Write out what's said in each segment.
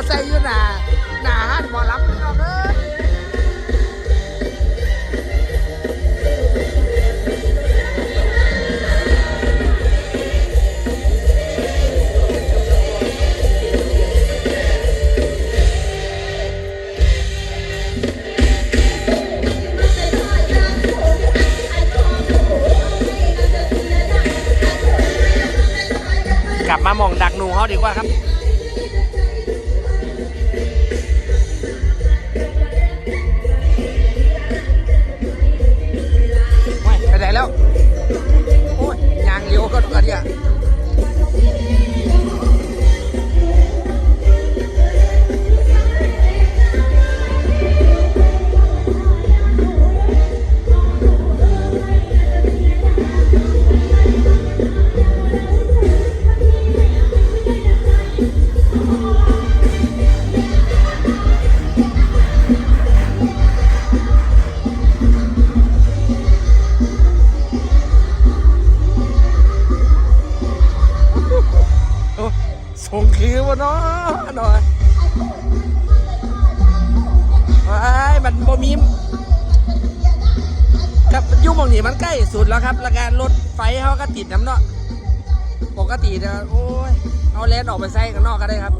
มาใส่อยู่หนาหนาหันหมอลำพี่น้องเอ้ยกลับมามองดักหนูเขาดีกว่าครับา นี่มันใกล้สุดแล้วครับแล้วการรถไฟเขาก็ติดน้ำเนาะปกตินะโอ้ยเอาเลนออกไปใส่ข้างนอกก็ได้ครับ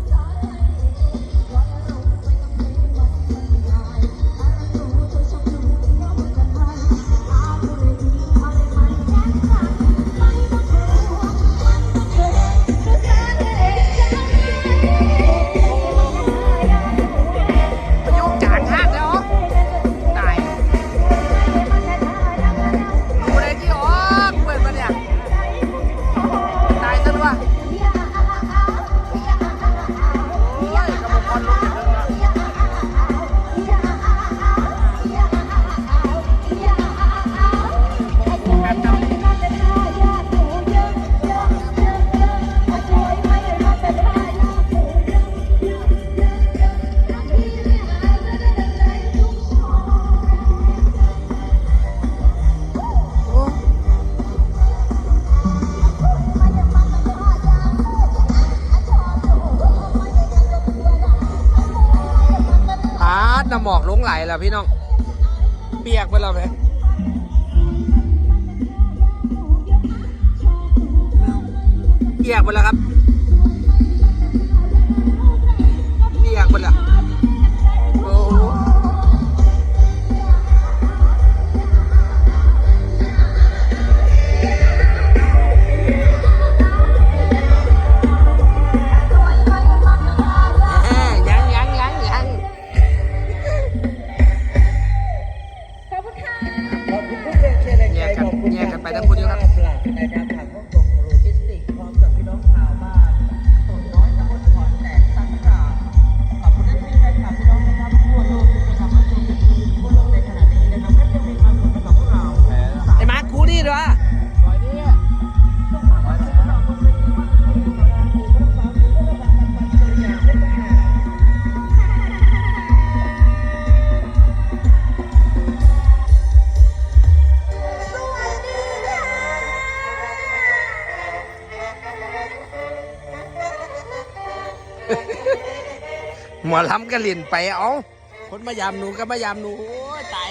ไหลแล้วพี่น้อง เปียกไปแล้วไหมเปียกไปแล้วครับเปียกไปแล้ว แยกกันไปทั้งคู่อยู่ครับ หมอลำกระลินไปเอาคนมายามหนูก็มายามหนูโอ้ยตาย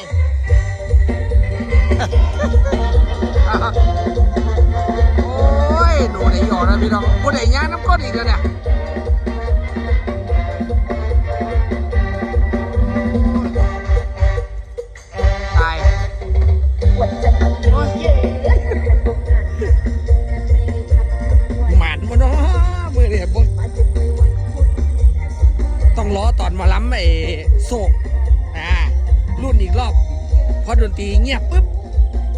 โอ้ยหนูไหนหยอดนะพี่น้องกูไหนย่างน้ำก้อนอีกแล้วเนี่ย ล้อตอนมาล้ำไอ้โศกอ่ารุ่นอีกรอบพอดนตรีเงียบปุ๊บ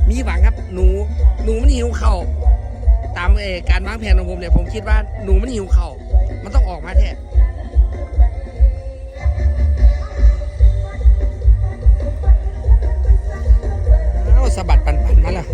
มีหวังครับ หนูหนูมันหิวเข่าตามเอการวางแผนของผมเนี่ยผมคิดว่าหนูมันหิวเข่ามันต้องออกมาแท้เอาสะบัดปันปันมาแล้ว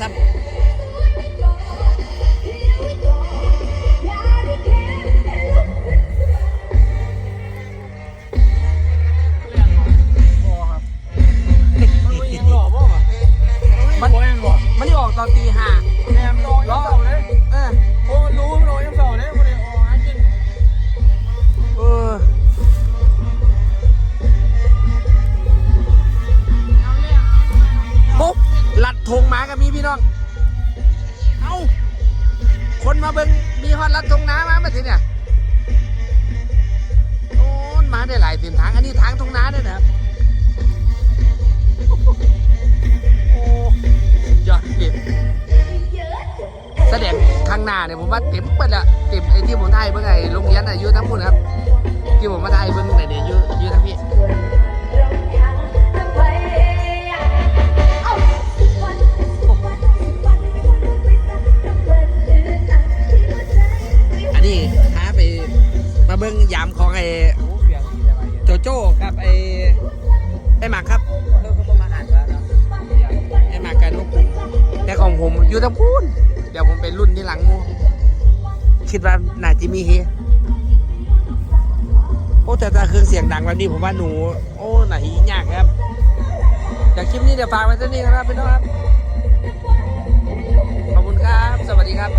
ซ้ำมันไม่ยิงหล่อบ่อะมันมันนี่ออกตอนตีห้า คนมาเบิงมีฮอดลัดธงน้ามามาทีเนี่ยโอ้มาได้หลายเส้นทาง อันนี้ทางธงน้าด้วยนะครับโอ้ยอดเด็ดแสดงข้างหน้าเนี่ยผมว่าเต็มเปิดละเต็มไอ้ที่ผมถ่ายเบิ่งไอ้โรงเรียนอายุทั้งหมดครับ ที่ผมมาถ่ายเบิ่งไหนเดี๋ยวยืยืทั้งพี่ มาเบิ่งยามของไอ้โจโจ้กับไอ้ไอ้หมากครับไอ้หมากกันลูกแต่ของผมอยู่ทั้งพูนเดี๋ยวผมเป็นรุ่นที่หลังหมูคิดว่าน่าจะมีเฮโอ้แต่ถ้าเครื่องเสียงดังแบบนี้ผมว่าหนู โอ้หน่ายยากครับจากคลิปนี้เดี๋ยวฝากไว้เท่นี้ครับพี่น้องครับ ขอบคุณครับ สวัสดีครับ